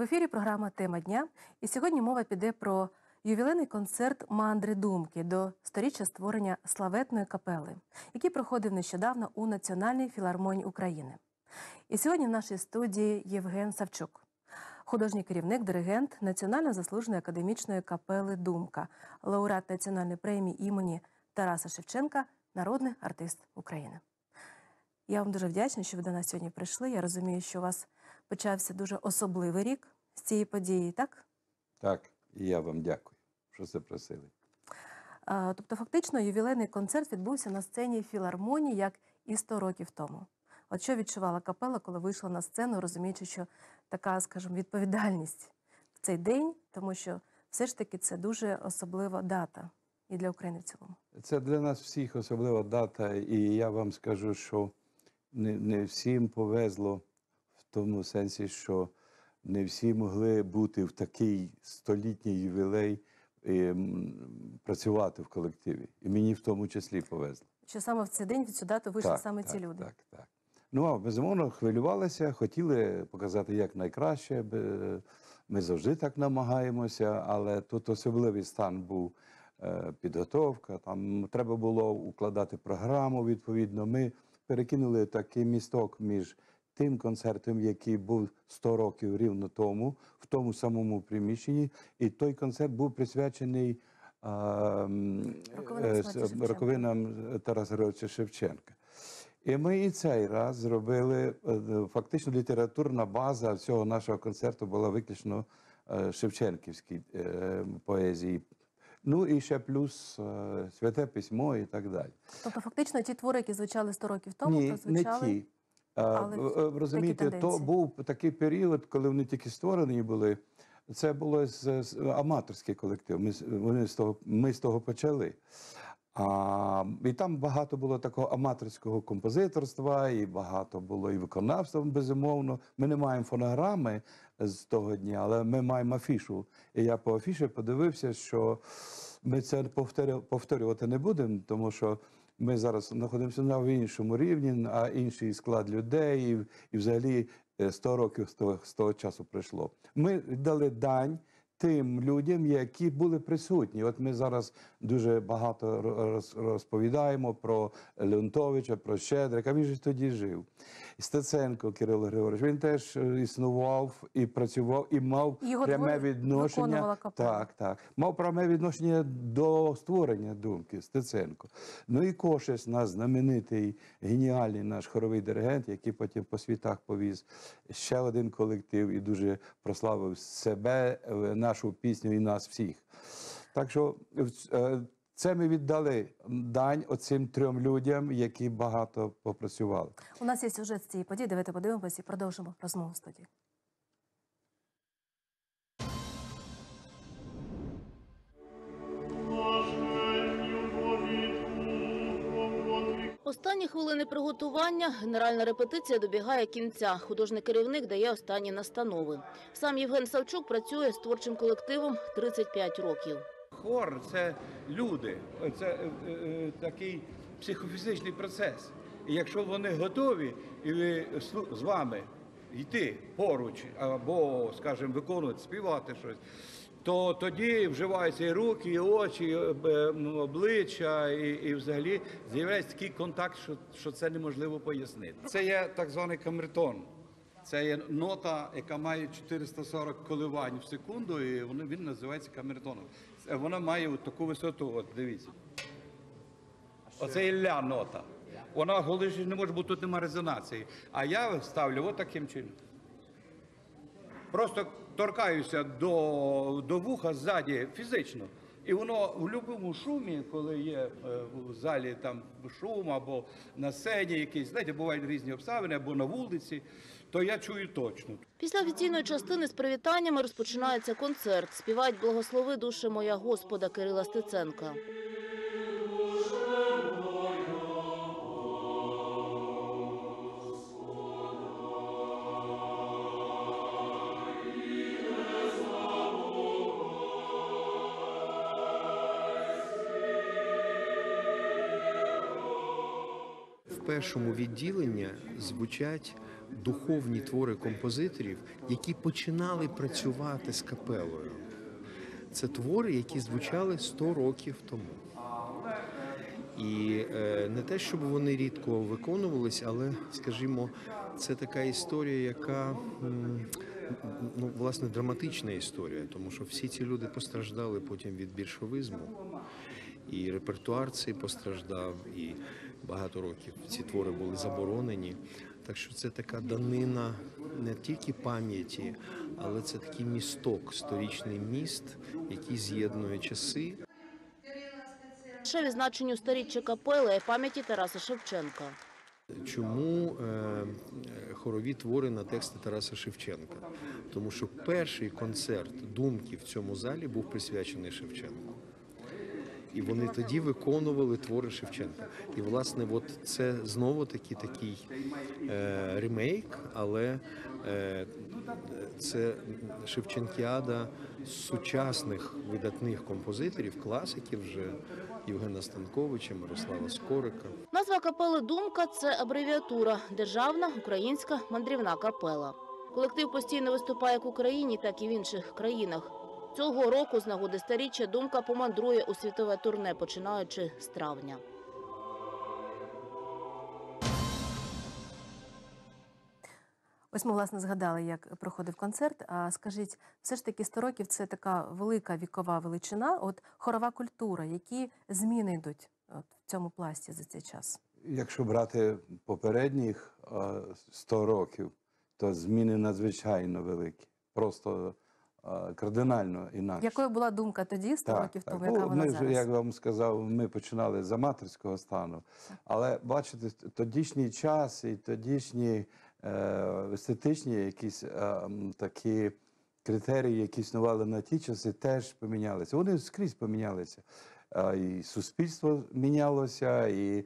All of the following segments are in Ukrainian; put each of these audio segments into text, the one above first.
В ефірі програма Тема дня. І сьогодні мова піде про ювілейний концерт Мандри Думки до сторіччя створення славетної капели, який проходив нещодавно у Національній філармонії України. І сьогодні в нашій студії Євген Савчук, художній керівник, диригент Національно заслуженої академічної капели Думка, лауреат національної премії імені Тараса Шевченка, народний артист України. Я вам дуже вдячна, що ви до нас сьогодні прийшли. Я розумію, що у вас почався дуже особливий рік з цієї події, так? Так, і я вам дякую, що запросили. А, Тобто, фактично, ювілейний концерт відбувся на сцені філармонії як і 100 років тому. От що відчувала капела, коли вийшла на сцену, розуміючи, що така, скажімо, відповідальність в цей день, тому що все ж таки це дуже особлива дата і для України в цілому. Це для нас всіх особлива дата, і я вам скажу, що не, не всім повезло в тому сенсі, що не всі могли бути в такий столітній ювілей і, працювати в колективі. І мені в тому числі повезло. Що саме в цей день в цю дату вийшли Так, саме так, ці люди. Так, так. Ну, а безумовно, хвилювалися, хотіли показати як найкраще. Ми завжди так намагаємося, але тут особливий стан був е, підготовка. Там треба було укладати програму відповідно. Ми перекинули такий місток між тим концертом, який був 100 років рівно тому, в тому самому приміщенні, і той концерт був присвячений. Роковинам е, роковинам Тараса Григоровича Шевченка. І ми і цей раз зробили е, фактично літературна база цього нашого концерту була виключно е, Шевченківській поезії. Ну і ще плюс святе письмо і так далі. Тобто, фактично, ті твори, які звучали 100 років тому, Ні, не ті. Але Розумієте, то був такий період, коли вони тільки створені були. Це було з, з- аматорський колектив. Ми, вони з того, ми з того почали. А, і там багато було такого аматорського композиторства, і багато було і виконавства, безумовно. Ми не маємо фонограми з того дня, але ми маємо афішу. І я по афіші подивився, що ми це повторю- повторювати не будемо, тому що ми зараз знаходимося на іншому рівні, а інший склад людей, і, і взагалі е, 100 років з з того часу пройшло. Ми дали дань тим людям, які були присутні. От ми зараз дуже багато розповідаємо про Леонтовича, про Щедрика. Він же тоді жив. Стеценко Кирило Григорович. Він теж е, існував і працював, і мав його пряме відношення. Так, так. Мав пряме відношення до створення думки Стеценко. Ну і Кошес, наш знаменитий, геніальний наш хоровий диригент, який потім по світах повіз ще один колектив і дуже прославив себе, е, нашу пісню і нас всіх. Так що е, це ми віддали дань оцим трьом людям, які багато попрацювали. У нас є сюжет з цієї події. Давайте подивимося і продовжимо розмову студії. Останні хвилини приготування, генеральна репетиція добігає кінця. Художник керівник дає останні настанови. Сам Євген Савчук працює з творчим колективом 35 років. Хор це люди, це е, е, такий психофізичний процес. І якщо вони готові, і з вами йти поруч, або, скажімо, виконувати, співати щось, то тоді вживаються і руки, і очі, і е, обличчя, і, і взагалі з'являється такий контакт, що, що це неможливо пояснити. Це є так званий камертон. Це є нота, яка має 440 коливань в секунду, і воно- він називається камертоном. Вона має от таку висоту, от дивіться. Оце є ля нота. Вона голиші не може бути, тут немає резонації. А я ставлю от таким чином. Просто торкаюся до, до вуха ззаді фізично. І воно в будь-якому шумі, коли є е, в залі там шум або на сцені якийсь, знаєте, бувають різні обставини, або на вулиці, то я чую точно. Після офіційної частини з привітаннями розпочинається концерт. Співають «Благослови душе моя Господа» Кирила Стеценка. Першому відділенні звучать духовні твори композиторів, які починали працювати з капелою. Це твори, які звучали 100 років тому. І е, не те, щоб вони рідко виконувались, але, скажімо, це така історія, яка ну, власне драматична історія, тому що всі ці люди постраждали потім від більшовизму, і репертуар цей постраждав, і багато років ці твори були заборонені. Так що це така данина не тільки пам'яті, але це такий місток, сторічний міст, який з'єднує часи. Ще відзначенню сторіччя капели і пам'яті Тараса Шевченка. Чому е, е, хорові твори на тексти Тараса Шевченка? Тому що перший концерт думки в цьому залі був присвячений Шевченку. І вони тоді виконували твори Шевченка. І, власне, от це знову таки такий е, ремейк, але е, це Шевченкіада сучасних видатних композиторів, класиків вже Євгена Станковича, Мирослава Скорика. Назва капели Думка це абревіатура Державна українська мандрівна капела. Колектив постійно виступає як в Україні, так і в інших країнах. Цього року з нагоди старіччя думка помандрує у світове турне, починаючи з травня. Ось ми власне згадали, як проходив концерт. А скажіть, все ж таки 100 років це така велика вікова величина. От хорова культура, які зміни йдуть от, в цьому пласті за цей час? Якщо брати попередніх е, 100 років, то зміни надзвичайно великі. Просто кардинально інакше. Якою була думка тоді, 100 років тому, яка Ну, вона ми зараз? як вам сказав, ми починали з аматорського стану. Але бачите, тодішній час і тодішні е, естетичні якісь е, такі критерії, які існували на ті часи, теж помінялися. Вони скрізь помінялися. Е, І суспільство мінялося, і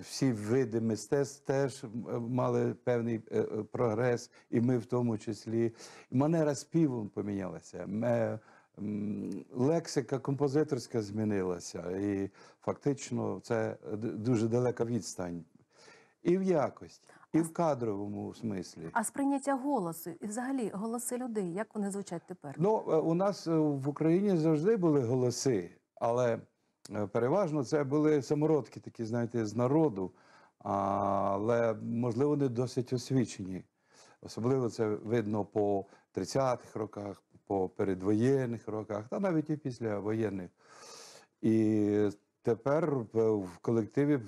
всі види мистецтв теж мали певний е, е, прогрес, і ми в тому числі. Манера співу помінялася. Лексика композиторська змінилася, і фактично це дуже далека відстань. І в якості, і в кадровому смислі. А сприйняття голосу і взагалі голоси людей, як вони звучать тепер? Ну, е, у нас е, в Україні завжди були голоси, але е, переважно це були самородки, такі, знаєте, з народу, але можливо не досить освічені. Особливо це видно по 30-х роках, по передвоєнних роках, та навіть і післявоєнних. І тепер в в колективі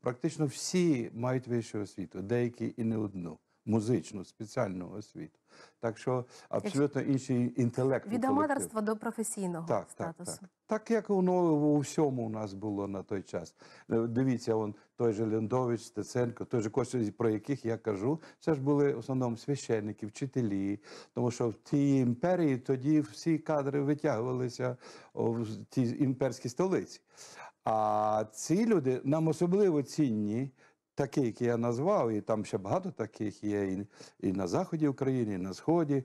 практично всі мають вищу освіту, деякі і не одну музичну, спеціальну освіту. Так що абсолютно інший інтелект. Від аматорства до професійного Так, так, статусу. так. Так як воно у всьому у нас було на той час. Е, Дивіться, он той же Лендович, Стеценко, той же Костя, про яких я кажу, це ж були в основному священники, вчителі. Тому що в тій імперії тоді всі кадри витягувалися в ті імперські столиці. А ці люди нам особливо цінні. Такі, які я назвав, і там ще багато таких є і, і на заході України, і на сході.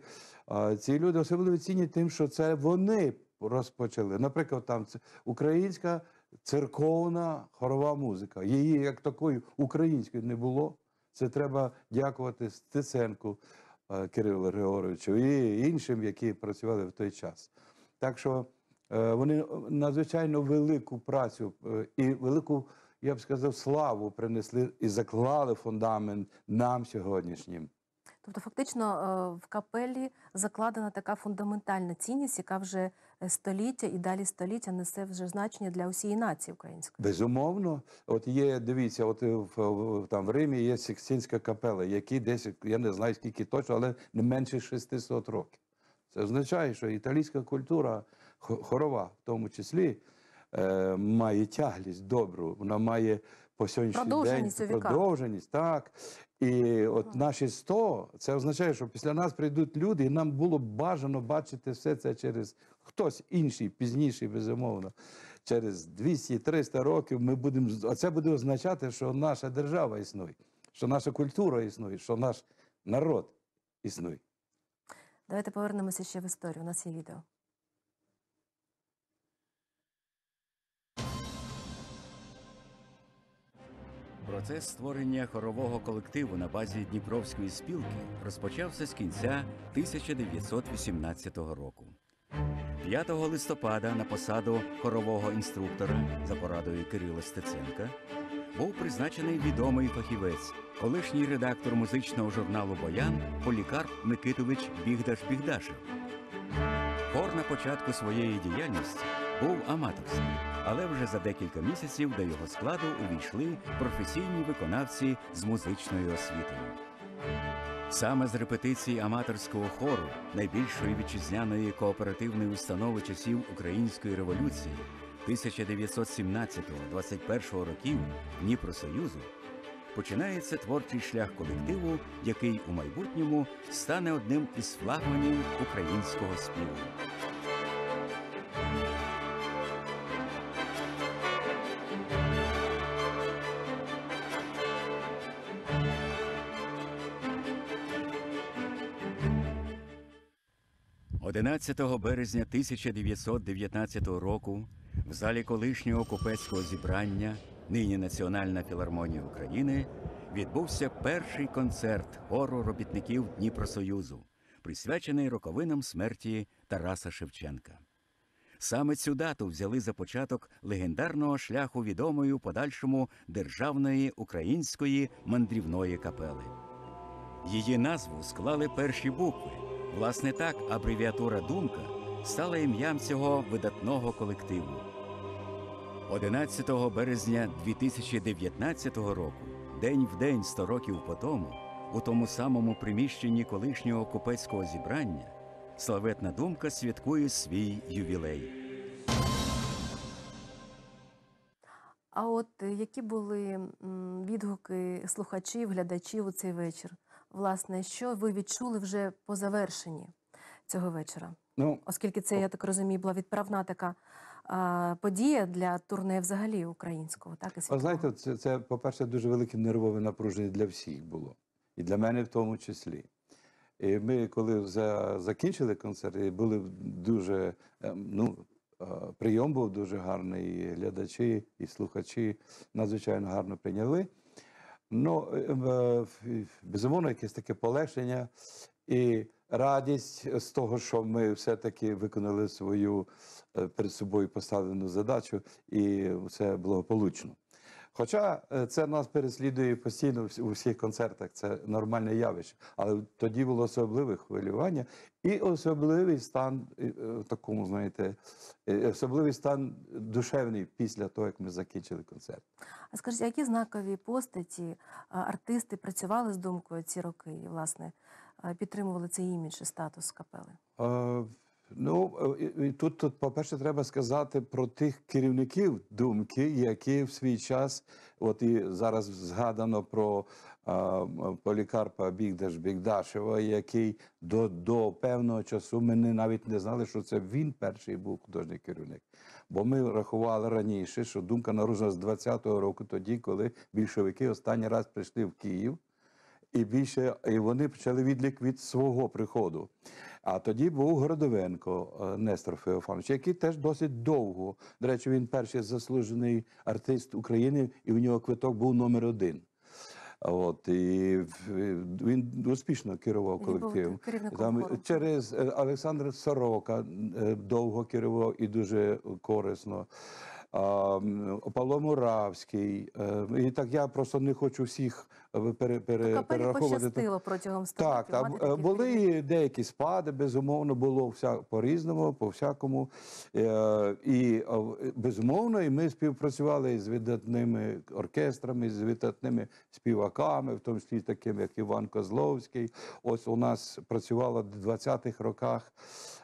Ці люди особливо цінні тим, що це вони розпочали. Наприклад, там українська церковна хорова музика. Її як такої української не було. Це треба дякувати Стеценку е, Кирилу Григоровичу і іншим, які працювали в той час. Так що е, вони надзвичайно велику працю е, і велику, я б сказав, славу принесли і заклали фундамент нам сьогоднішнім. Тобто, фактично, е, в капелі закладена така фундаментальна цінність, яка вже е, століття і далі століття несе вже значення для усієї нації української. Безумовно, от є, дивіться, от в, в- там в Римі є Сикстинська капела, які десь, я не знаю скільки точно, але не менше 600 років. Це означає, що італійська культура, хорова в тому числі, е, має тяглість добру, вона має по сьогоднішній Продовженість день продовженість, так. І от наші 100, це означає, що після нас прийдуть люди, і нам було б бажано бачити все це через хтось інший, пізніший, безумовно. Через 200-300 років ми будемо, а це буде означати, що наша держава існує, що наша культура існує, що наш народ існує. Давайте повернемося ще в історію. У нас є відео. Процес створення хорового колективу на базі Дніпровської спілки розпочався з кінця 1918 року. 5 листопада на посаду хорового інструктора за порадою Кирила Стеценка був призначений відомий фахівець, колишній редактор музичного журналу Боян Полікарп Микитович Бігдаш Бігдашев. Хор на початку своєї діяльності був аматорський, але вже за декілька місяців до його складу увійшли професійні виконавці з музичною освітою. Саме з репетицій аматорського хору, найбільшої вітчизняної кооперативної установи часів Української революції 1917-21 років Дніпросоюзу, починається творчий шлях колективу, який у майбутньому стане одним із флагманів українського співу. – 11 березня 1919 року в залі колишнього купецького зібрання, нині Національна філармонія України, відбувся перший концерт хору робітників Дніпросоюзу, присвячений роковинам смерті Тараса Шевченка. Саме цю дату взяли за початок легендарного шляху відомої у подальшому державної української мандрівної капели. Її назву склали перші букви. Власне так, абревіатура Думка стала ім'ям цього видатного колективу. 11 березня 2019 року, день в день 100 років по тому, у тому самому приміщенні колишнього купецького зібрання, славетна думка святкує свій ювілей. А от е, які були відгуки слухачів, глядачів у цей вечір? Власне, що ви відчули вже по завершенні цього вечора? Ну, Оскільки це, я так розумію, була відправна така а, подія для турне взагалі українського, так і ви знаєте, це, це, по-перше, дуже велике нервове напруження для всіх було. І для мене в тому числі. І ми, коли за, закінчили концерт, і були дуже, ем, ну, е, прийом був дуже гарний, і глядачі, і слухачі надзвичайно гарно прийняли. Ну, е, е, безумовно, якесь таке полегшення і радість з того, що ми все-таки виконали свою е, перед собою поставлену задачу, і це благополучно. Хоча е, це нас переслідує постійно у всіх концертах, це нормальне явище. Але тоді було особливе хвилювання і особливий стан е, е, в такому, знаєте, особливий стан душевний після того, як ми закінчили концерт. А скажіть, які знакові постаті, артисти працювали з думкою ці роки і, власне, підтримували цей імідж і статус капели? Ну, е, і- тут, тут, по-перше, треба сказати про тих керівників думки, які в свій час, от і зараз згадано про м, Полікарпа Бігдаш Бігдашева, який до, до певного часу ми не, навіть не знали, що це він перший був художній керівник. Бо ми рахували раніше, що думка народжена з 20-го року, тоді, коли більшовики останній раз прийшли в Київ і більше і вони почали відлік від свого приходу. А тоді був Городовенко е, Нестор Феофанович, який теж досить довго. До речі, він перший заслужений артист України, і в нього квиток був номер один. От і він успішно керував колективом. Там через е, Олександр Сорока е, довго керував і дуже корисно. А, м, Павло Муравський. е, І так я просто не хочу всіх е, пере, пере, Капелі перераховувати. пощастило протягом Так, е, були керівників. деякі спади, безумовно, було вся по-різному, по всякому. Е, І безумовно, і ми співпрацювали з видатними оркестрами, з видатними співаками, в тому числі такими, як Іван Козловський. Ось у нас працювала в 20-х роках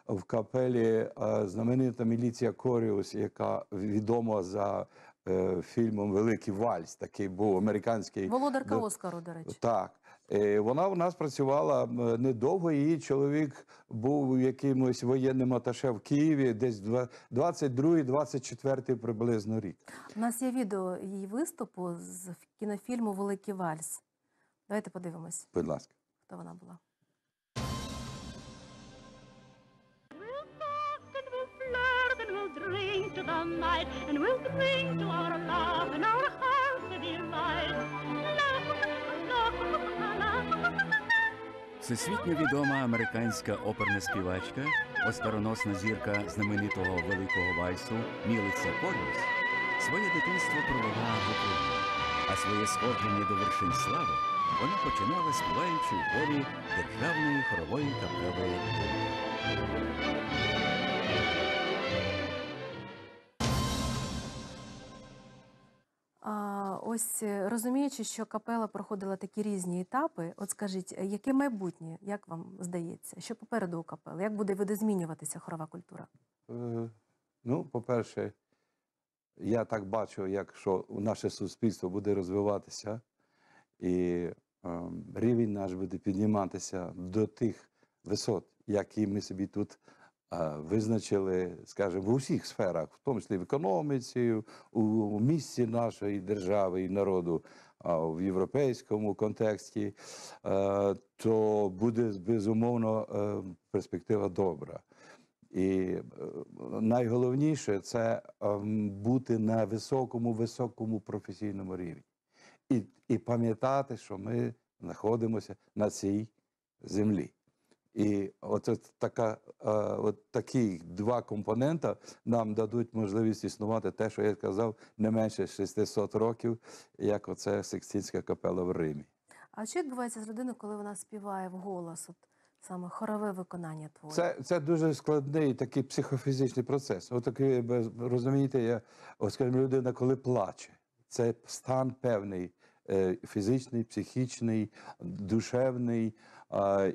в капелі е, знаменита міліція Коріус, яка відома за е, фільмом Великий Вальс, такий був американський. Володарка Оскару, до речі. так. Е, Вона у нас працювала недовго. Її чоловік був якимось воєнним аташе в Києві, десь 22-24 приблизно рік. У нас є відео її виступу з кінофільму Великий вальс. Давайте подивимось, Будь ласка. хто вона була. the might, and we'll cling to our love and our heart's delight. Всесвітньо відома американська оперна співачка, оскароносна зірка знаменитого великого вальсу Мілиця Поліс своє дитинство провела в Україні, а своє сходження до вершин слави вона починала співаючи у хорі державної хорової каплевої. Ось е, розуміючи, що капела проходила такі різні етапи, от скажіть, е, яке майбутнє, як вам здається, що попереду у капели? Як буде видозмінюватися хорова культура? Е, Ну, по-перше, я так бачу, як що наше суспільство буде розвиватися, і е, рівень наш буде підніматися до тих висот, які ми собі тут визначили, скажімо, в усіх сферах, в тому числі в економіці, у, місці нашої держави і народу, в європейському контексті, е, то буде безумовно е, перспектива добра. І е, найголовніше це бути на високому, високому професійному рівні. І, і пам'ятати, що ми знаходимося на цій землі. І от, от, така, е, от такі два компонента нам дадуть можливість існувати те, що я казав, не менше 600 років, як оце Секстинська капела в Римі. А що відбувається з людиною, коли вона співає вголос, от саме хорове виконання твору? Це, це дуже складний такий психофізичний процес. От такий, розумієте, я, от, скажімо, людина, коли плаче, це стан певний, е, фізичний, психічний, душевний.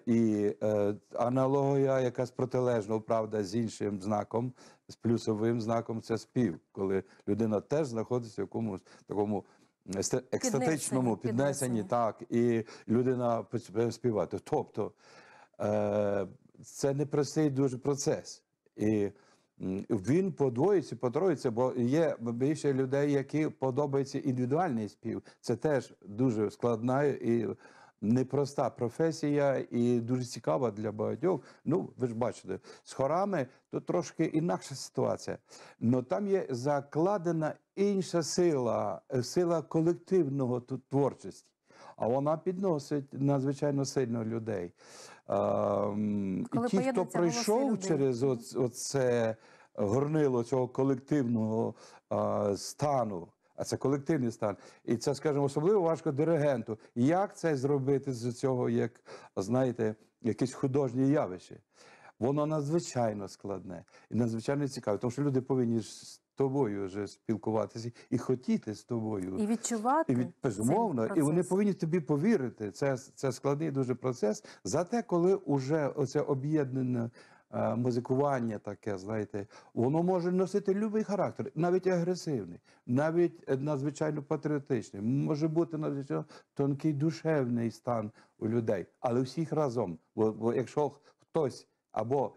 І е, аналогія якась протилежна, правда, з іншим знаком, з плюсовим знаком це спів, коли людина теж знаходиться в якомусь такому екстатичному піднесенні. піднесенні, так, і людина починає співати. Тобто е, це непростий дуже процес. І він подвоїться, потроїться, бо є більше людей, які подобається індивідуальний спів. Це теж дуже складна і непроста професія, і дуже цікава для багатьох. Ну, ви ж бачите, з хорами то трошки інакша ситуація. Але там є закладена інша сила, сила колективного тут творчості. А вона підносить надзвичайно сильно людей. Коли і ті, хто пройшов через оц- оце горнило цього колективного стану, а це колективний стан, і це, скажімо, особливо важко диригенту. Як це зробити з цього, як знаєте, якесь художнє явище? Воно надзвичайно складне і надзвичайно цікаве, тому що люди повинні ж з тобою вже спілкуватися і хотіти з тобою. І відчувати І від, безумовно, і вони повинні тобі повірити. Це, це складний дуже процес. Зате, коли вже оце об'єднане музикування таке, знаєте, воно може носити будь-який характер, навіть агресивний, навіть е, надзвичайно патріотичний, може бути надзвичайно тонкий душевний стан у людей, але всіх разом. Бо, бо якщо хтось або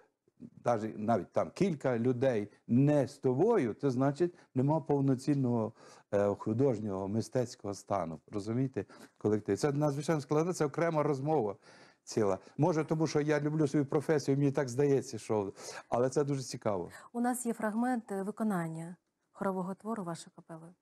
навіть, навіть там кілька людей не з тобою, це значить нема повноцінного е, художнього мистецького стану. Розумієте, колектив. Це надзвичайно складно, це окрема розмова ціла. Може, тому що я люблю свою професію, мені так здається, що але це дуже цікаво. У нас є фрагмент е, виконання хорового твору вашої капели.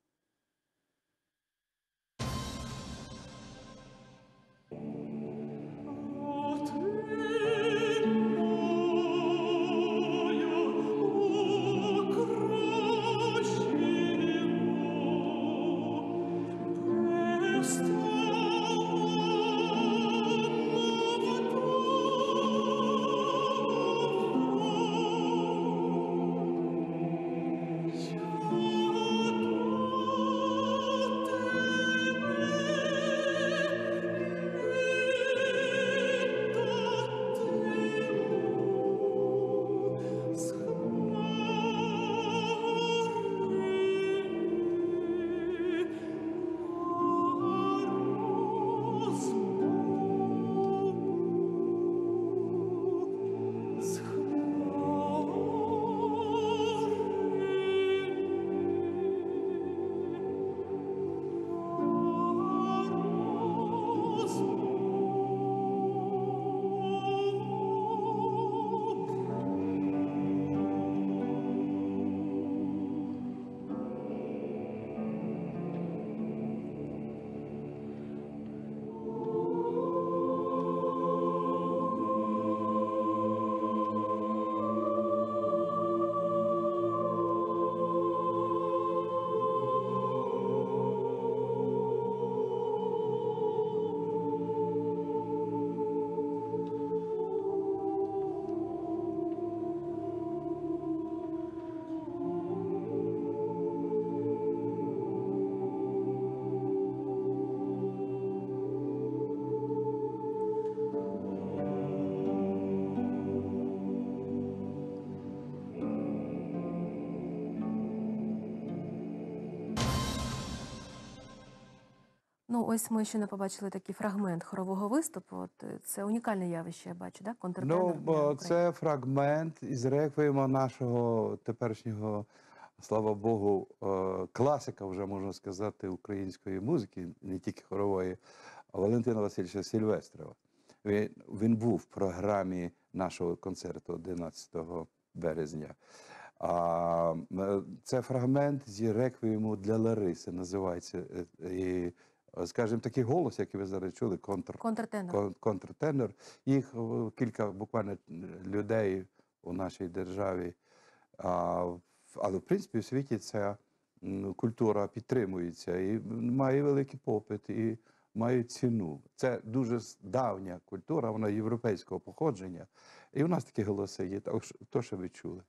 Ну, ось ми ще не побачили такий фрагмент хорового виступу. От е, це унікальне явище, я бачу, да? Контртенор Ну, це фрагмент із реквієма нашого теперішнього, слава Богу, е, класика, вже можна сказати, української музики, не тільки хорової, Валентина Васильовича Сільвестрова. Він, він був в програмі нашого концерту 11 березня. А, е, це фрагмент зі реквієму для Лариси, називається. І, скажімо, такий голос, який ви зараз чули, контр, Контртенор. контртенор. Їх е, кілька буквально е, людей у нашій державі. А, але в принципі в світі ця культура підтримується і має великий попит, і має ціну. Це дуже давня культура, вона європейського походження. І у нас такі голоси є, то що ви чули.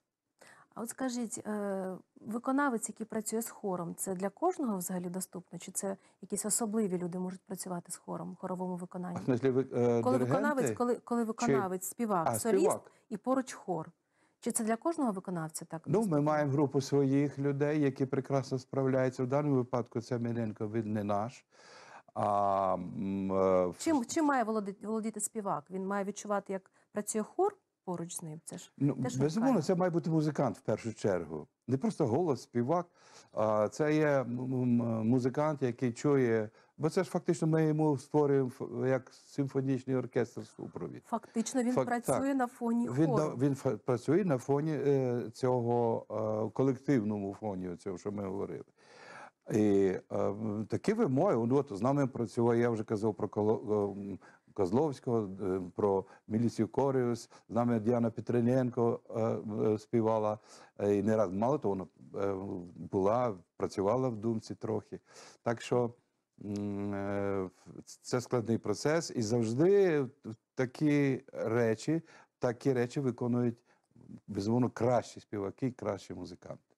А от скажіть, е, виконавець, який працює з хором, це для кожного взагалі доступно? Чи це якісь особливі люди можуть працювати з хором хоровому виконанні? Ви, е, Коли виконавець, коли, коли виконавець, співак, А, соліст співак. і поруч хор. Чи це для кожного виконавця так? Ну, ми маємо групу своїх людей, які прекрасно справляються. В даному випадку це Миленко, він не наш. А, е, Чим, чим має володіти співак? Він має відчувати, як працює хор поруч з ним. Це ж Ну, теж безумовно, це має бути музикант в першу чергу. Не просто голос, співак, а це є музикант, який чує. Бо це ж фактично ми йому створюємо як симфонічний оркестр супровід. Фактично він Фак- працює так. на фоні Він, на- хору. він фа- працює на фоні е, цього е, колективному фоні, цього, що ми говорили. І е, такі вимоги, ну, от з нами працював, я вже казав про Коло- ем, Козловського, е, про міліцію Коріус, з нами Діана Петрененко е, е, співала. І не раз, мало того, вона була, працювала в думці трохи. Так що це складний процес, і завжди такі речі, такі речі виконують безумовно кращі співаки, кращі музиканти.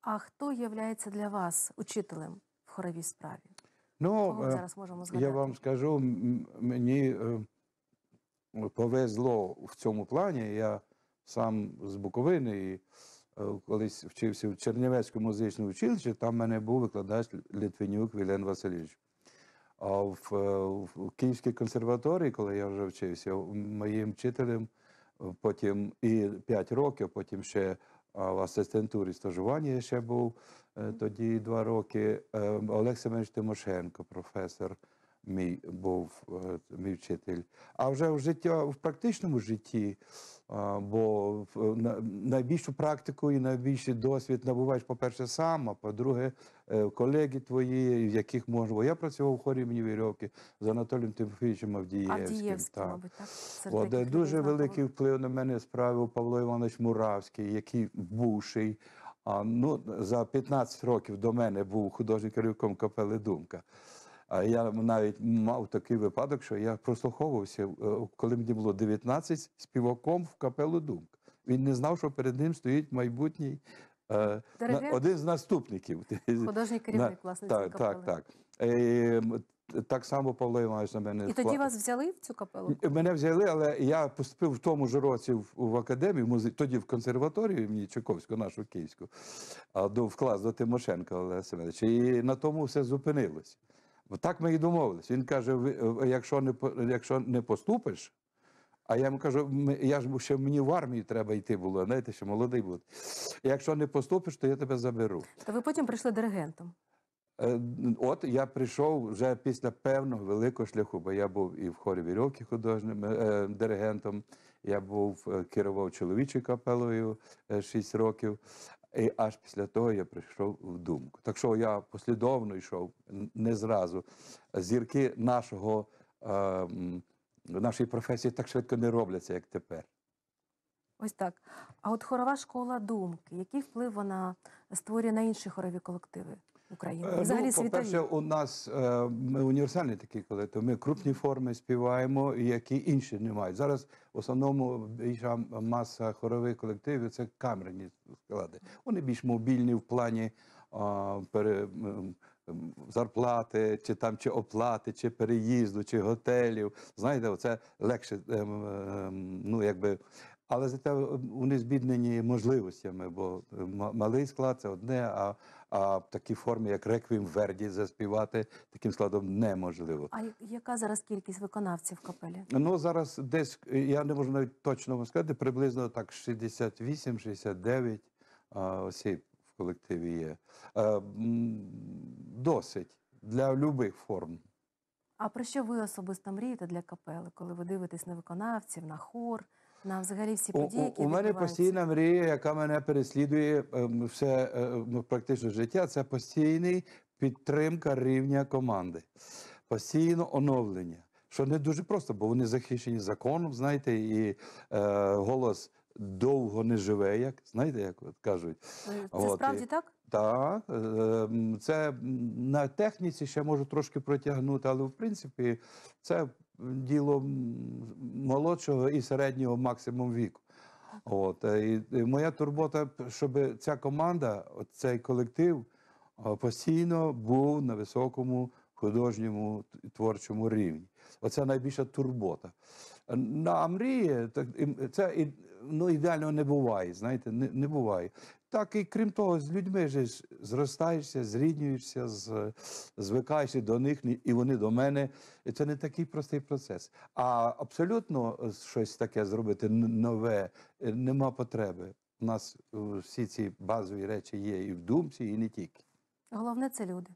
А хто є для вас учителем в хоровій справі? Ну, е, зараз можемо згадати? я вам скажу, мені е, повезло в цьому плані. Я сам з Буковини і е, колись вчився в Чернівецькому музичному училищі, там в мене був викладач Літвинюк Вілен Васильович. А в, в Київській консерваторії, коли я вже вчився, моїм вчителем потім і 5 років, потім ще а, в асистентурі стажування я ще був е, тоді два роки. е, Олег Семенович Тимошенко, професор мій був е, мій вчитель. А вже в життя в практичному житті, бо на- найбільшу практику і найбільший досвід набуваєш, по-перше, сам, а по-друге, е, колеги твої, в яких можна. Бо я працював в хорі імені Вірьовки з Анатолієм Тимофійовичем Авдієвським. Так. мабуть, так? От, е, дуже людей великий вплив на мене справив Павло Іванович Муравський, який бувший. А, ну, за 15 років до мене був художнім керівником капели Думка. А я навіть мав такий випадок, що я прослуховувався, е, коли мені було 19, співаком в капелу Думка. Він не знав, що перед ним стоїть майбутній е, один з наступників. Художній керівник, власне, так, так, капели. так. Е, так само Павло Іванович на мене І тоді вас взяли в цю капелу? Мене взяли, але я поступив в тому ж році в, в академію, музи... тоді в консерваторію імені Чайковського, нашу київську, а, до, в клас до Тимошенка Олега Семеновича. І на тому все зупинилося. Так ми і домовились. Він каже: е, якщо не, якщо не поступиш, а я йому кажу, «Ми- я ж ще мені в армію треба йти було, знаєте, ще молодий був. Якщо не поступиш, то я тебе заберу. То ви потім прийшли диригентом. Е, От я прийшов вже після певного великого шляху, бо я був і в хорі вірьовки художнім е, диригентом, я був е, керував чоловічою капелою 6 років, і аж після того я прийшов в думку. Так що я послідовно йшов, не зразу. Зірки нашого, е, нашої професії так швидко не робляться, як тепер. Ось так. А от хорова школа думки, який вплив вона створює на інші хорові колективи України? Е, І взагалі ну, по-перше, у нас е, ми універсальний такий колектив. Ми крупні форми співаємо, які інші не мають. Зараз в основному більша маса хорових колективів це камерні склади. Вони більш мобільні в плані а, пере, м, м, зарплати, чи там чи оплати, чи переїзду, чи готелів. Знаєте, це легше ем, ем, ну, якби, але зате вони збіднені можливостями, бо е, малий склад це одне, а, а такі форми, як реквієм Верді, заспівати таким складом неможливо. А яка зараз кількість виконавців в капелі? Ну зараз десь я не можу навіть точно вам сказати, приблизно так 68-69 а, осіб в колективі є. Досить для будь-яких форм. А про що ви особисто мрієте для капели, коли ви дивитесь на виконавців, на хор, на взагалі всі події, які у мене постійна мрія, яка мене переслідує ем, все е, ну, практично життя, це постійний підтримка рівня команди, постійно оновлення. Що не дуже просто, бо вони захищені законом, знаєте, і е, голос довго не живе, як знаєте, як от кажуть. Е, Це От, справді і- так? Так, е, це на техніці ще можу трошки протягнути, але в принципі це діло молодшого і середнього максимум віку. От, е, і, моя турбота, щоб ця команда, цей колектив постійно був на високому художньому творчому рівні. Оце найбільша турбота. А мрії, так, це ну, ідеально не буває, знаєте, не, не буває. Так і крім того, з людьми же ж зростаєшся, зріднюєшся, з, звикаєшся до них, і вони до мене. Це не такий простий процес. А абсолютно е, щось таке зробити нове е, нема потреби. У нас е, всі ці базові речі є і в думці, і не тільки. Головне це люди.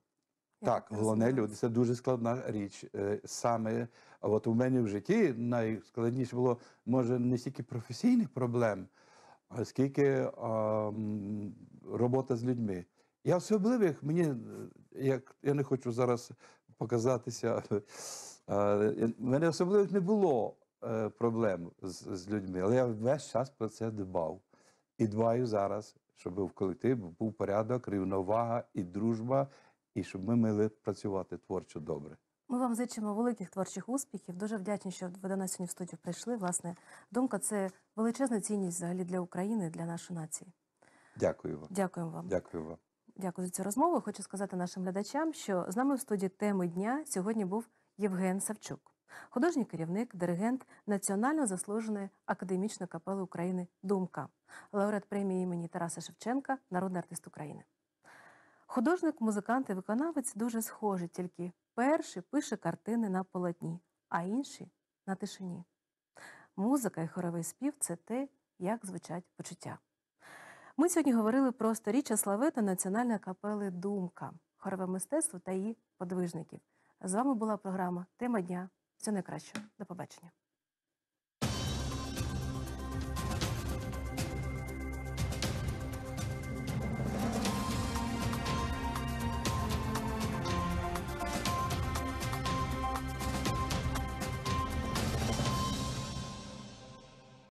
Я Так, головне люди. Це дуже складна річ. Саме от у мене в житті найскладніше було, може, не стільки професійних проблем, а скільки а, робота з людьми. Я особливих, мені, е, як я не хочу зараз показатися, в мене особливих не було е, проблем з, з людьми, але я весь час про це дбав. І дбаю зараз, щоб в колективі був порядок, рівновага і дружба, і щоб ми могли працювати творчо добре. Ми вам зичимо великих творчих успіхів. Дуже вдячні, що ви до нас сьогодні в студію прийшли. Власне, думка це величезна цінність взагалі для України, для нашої нації. Дякую вам. Дякуємо вам. Дякую вам. Дякую за цю розмову. Хочу сказати нашим глядачам, що з нами в студії теми дня сьогодні був Євген Савчук, художній керівник, диригент Національно заслуженої академічної капели України Думка, лауреат премії імені Тараса Шевченка, народний артист України. Художник, музикант і виконавець дуже схожі, тільки перший пише картини на полотні, а інші на тишині. Музика і хоровий спів це те, як звучать почуття. Ми сьогодні говорили про сторіччя славети Національної капели Думка, хорове мистецтво та її подвижників. З вами була програма Тема дня. Все найкраще. До побачення.